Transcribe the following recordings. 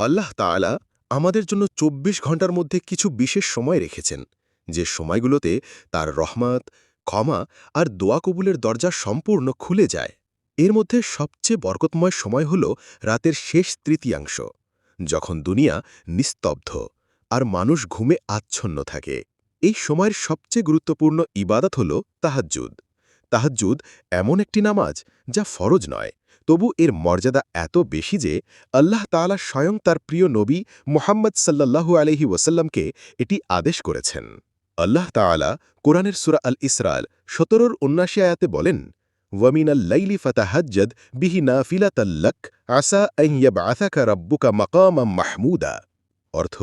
আল্লাহ তাআলা আমাদের জন্য ২৪ ঘণ্টার মধ্যে কিছু বিশেষ সময় রেখেছেন, যে সময়গুলোতে তার রহমত, ক্ষমা আর দোয়া কবুলের দরজা সম্পূর্ণ খুলে যায়। এর মধ্যে সবচেয়ে বরকতময় সময় হল রাতের শেষ তৃতীয়াংশ, যখন দুনিয়া নিস্তব্ধ আর মানুষ ঘুমে আচ্ছন্ন থাকে। এই সময়ের সবচেয়ে গুরুত্বপূর্ণ ইবাদত হল তাহাজ্জুদ। তাহাজ্জুদ এমন একটি নামাজ যা ফরজ নয় তবু এর মর্যাদা এত বেশি যে আল্লাহ তালা স্বয়ং তার প্রিয় নবী মোহাম্মদ সাল্লাহু আলহি ওসাল্লামকে এটি আদেশ করেছেন। আল্লাহ তালা কোরআনের সুরা আল ইসরাল সতেরোর উন্নাসী আয়াতে বলেন ওয়ামিন আল্লাইলি ফতাহাজ্জদ বিহি নাফিলাতাল্লাক আসা আইয়াবাথাকা রব্বুকা মাকামা মাহমুদা। অর্থ,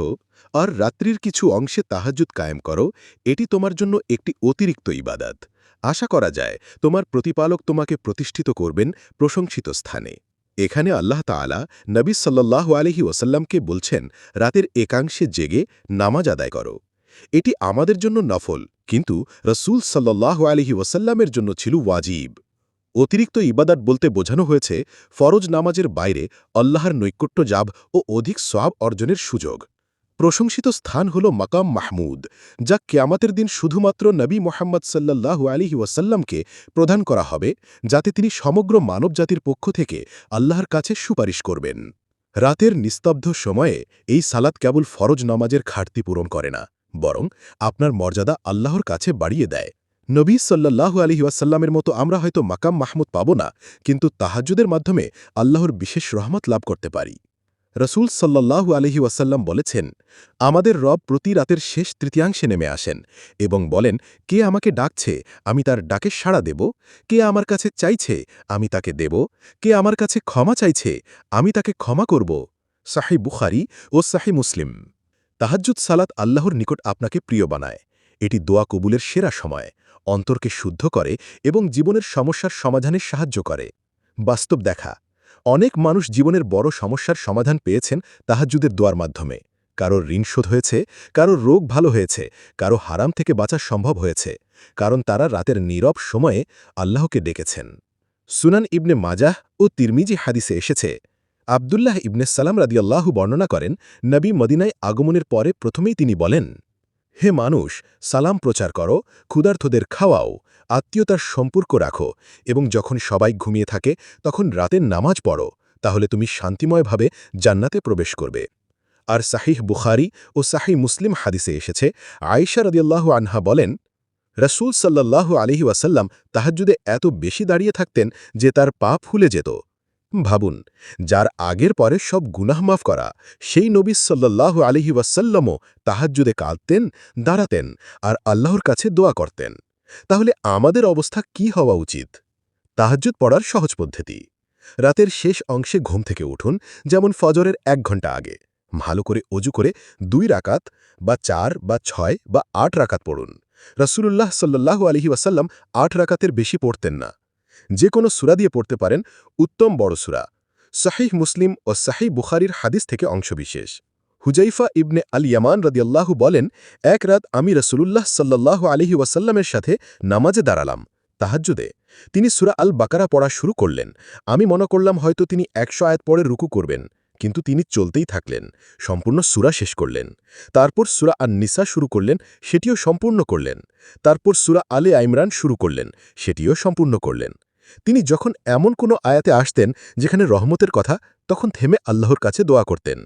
আর রাত্রির কিছু অংশে তাহাজ্জুদ কায়েম করো, এটি তোমার জন্য একটি অতিরিক্ত ইবাদাত। আশা করা যায়, তোমার প্রতিপালক তোমাকে প্রতিষ্ঠিত করবেন প্রশংসিত স্থানে। এখানে আল্লাহ তাআলা নবী সাল্লাল্লাহু আলহি ওসাল্লামকে বলছেন, রাতের একাংশে জেগে নামাজ আদায় করো। এটি আমাদের জন্য নফল, কিন্তু রসুল সাল্লাহ আলহি ওসাল্লামের জন্য ছিল ওয়াজিব। অতিরিক্ত ইবাদাত বলতে বোঝানো হয়েছে, ফরজ নামাজের বাইরে আল্লাহর নৈকট্য জাব ও অধিক সওয়াব অর্জনের সুযোগ। প্রশংসিত স্থান হল মাকাম মাহমুদ, যা কেয়ামাতের দিন শুধুমাত্র নবী মোহাম্মদ সাল্লাহ আলী ওয়াসাল্লামকে প্রদান করা হবে, যাতে তিনি সমগ্র মানবজাতির পক্ষ থেকে আল্লাহর কাছে সুপারিশ করবেন। রাতের নিস্তব্ধ সময়ে এই সালাত কেবল ফরজ নামাজের ঘাটতি পূরণ করে না, বরং আপনার মর্যাদা আল্লাহর কাছে বাড়িয়ে দেয়। নবী সাল্লাহ আলী ওয়াসাল্লামের মতো আমরা হয়তো মাকাম মাহমুদ পাব না, কিন্তু তাহাজুদের মাধ্যমে আল্লাহর বিশেষ রহমত লাভ করতে পারি। রসুল সাল্লাহু আলহি ওয়াসাল্লাম বলেছেন, আমাদের রব প্রতি রাতের শেষ তৃতীয়াংশে নেমে আসেন এবং বলেন, কে আমাকে ডাকছে, আমি তার ডাকে সাড়া দেব, কে আমার কাছে চাইছে, আমি তাকে দেব, কে আমার কাছে ক্ষমা চাইছে, আমি তাকে ক্ষমা করব সাহি বুখারি ও সাহি মুসলিম। তাহাজ্জুদ সালাত আল্লাহর নিকট আপনাকে প্রিয় বানায়। এটি দোয়া কবুলের সেরা সময়। অন্তরকে শুদ্ধ করে এবং জীবনের সমস্যার সমাধানে সাহায্য করে। বাস্তব দেখা, অনেক মানুষ জীবনের বড় সমস্যার সমাধান পেয়েছেন তাহাজুদের দোয়ার মাধ্যমে। কারোর ঋণ শোধ হয়েছে, কারোর রোগ ভালো হয়েছে, কারও হারাম থেকে বাঁচা সম্ভব হয়েছে, কারণ তারা রাতের নীরব সময়ে আল্লাহকে ডেকেছেন। সুনান ইবনে মাজাহ ও তিরমিজি হাদিসে এসেছে, আবদুল্লাহ ইবনে সালাম রাদিয়াল্লাহু বর্ণনা করেন, নবী মদিনায় আগমনের পরে প্রথমেই তিনি বলেন হে মানুষ, সালাম প্রচার করো ক্ষুধার্থদের খাওয়াও, আত্মীয়তার সম্পর্ক রাখো, এবং যখন সবাই ঘুমিয়ে থাকে, তখন রাতের নামাজ পড়ো, তাহলে তুমি শান্তিময়ভাবে জান্নাতে প্রবেশ করবে। আর সাহিহ বুখারি ও সাহি মুসলিম হাদিসে এসেছে, আয়েশা রদিয়াল্লাহ আনহা বলেন, রসুল সাল্লাহ আলহি ওয়াসাল্লাম তাহাজুদে এত বেশি দাঁড়িয়ে থাকতেন যে তার পা ফুলে যেত। ভাবুন, যার আগের পরে সব গুনাহ মাফ করা, সেই নবী সাল্লাহ আলহি ওয়াসাল্লামও তাহাজ্জুদে কাঁদতেন, দাঁড়াতেন আর আল্লাহর কাছে দোয়া করতেন। তাহলে আমাদের অবস্থা কি হওয়া উচিত? তাহাজ্জুদ পড়ার সহজ পদ্ধতি। রাতের শেষ অংশে ঘুম থেকে উঠুন, যেমন ফজরের এক ঘণ্টা আগে। ভালো করে অজু করে দুই রাকাত বা চার বা ছয় বা আট রাকাত পড়ুন। রসুল্লাহ সাল্লাহ আলহি ওয়াসাল্লাম আট রাকাতের বেশি পড়তেন না। যে কোনো সুরা দিয়ে পড়তে পারেন, উত্তম বড় সুরা। শাহিহ মুসলিম ও শাহি বুখারির হাদিস থেকে অংশবিশেষ। হুজাইফা ইবনে আল ইয়ামান রদিয়াল্লাহু বলেন, এক রাত আমি রসুলুল্লাহ সাল্লাহ আলহি ওয়াসাল্লামের সাথে নামাজে দাঁড়ালাম, তাহাজ্জুদে। তিনি সুরা আল বাকারা পড়া শুরু করলেন। আমি মনে করলাম হয়তো তিনি একশো আয়াত পরে রুকু করবেন, কিন্তু তিনি চলতেই থাকলেন, সম্পূর্ণ সুরা শেষ করলেন। তারপর সুরা আন নিসা শুরু করলেন, সেটিও সম্পূর্ণ করলেন। তারপর সুরা আলে আইমরান শুরু করলেন, সেটিও সম্পূর্ণ করলেন। তিনি যখন এমন কোনো আয়াতে আসতেন যেখানে রহমতের কথা, তখন থেমে আল্লাহর কাছে দোয়া করতেন।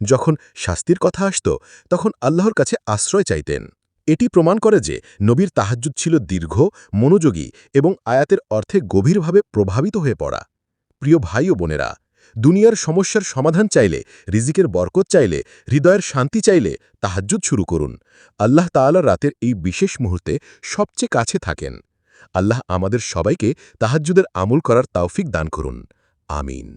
যখন শাস্তির কথা আসত, তখন আল্লাহর কাছে আশ্রয় চাইতেন। এটি প্রমাণ করে যে নবীর তাহাজ্জুদ ছিল দীর্ঘ, মনোযোগী এবং আয়াতের অর্থে গভীরভাবে প্রভাবিত হয়ে পড়া। প্রিয় ভাই ও বোনেরা, দুনিয়ার সমস্যার সমাধান চাইলে, রিজিকের বরকত চাইলে, হৃদয়ের শান্তি চাইলে তাহাজ্জুদ শুরু করুন। আল্লাহ তাআলা রাতের এই বিশেষ মুহূর্তে সবচেয়ে কাছে থাকেন। আল্লাহ আমাদের সবাইকে তাহাজ্জুদের আমল করার তাওফিক দান করুন। আমিন।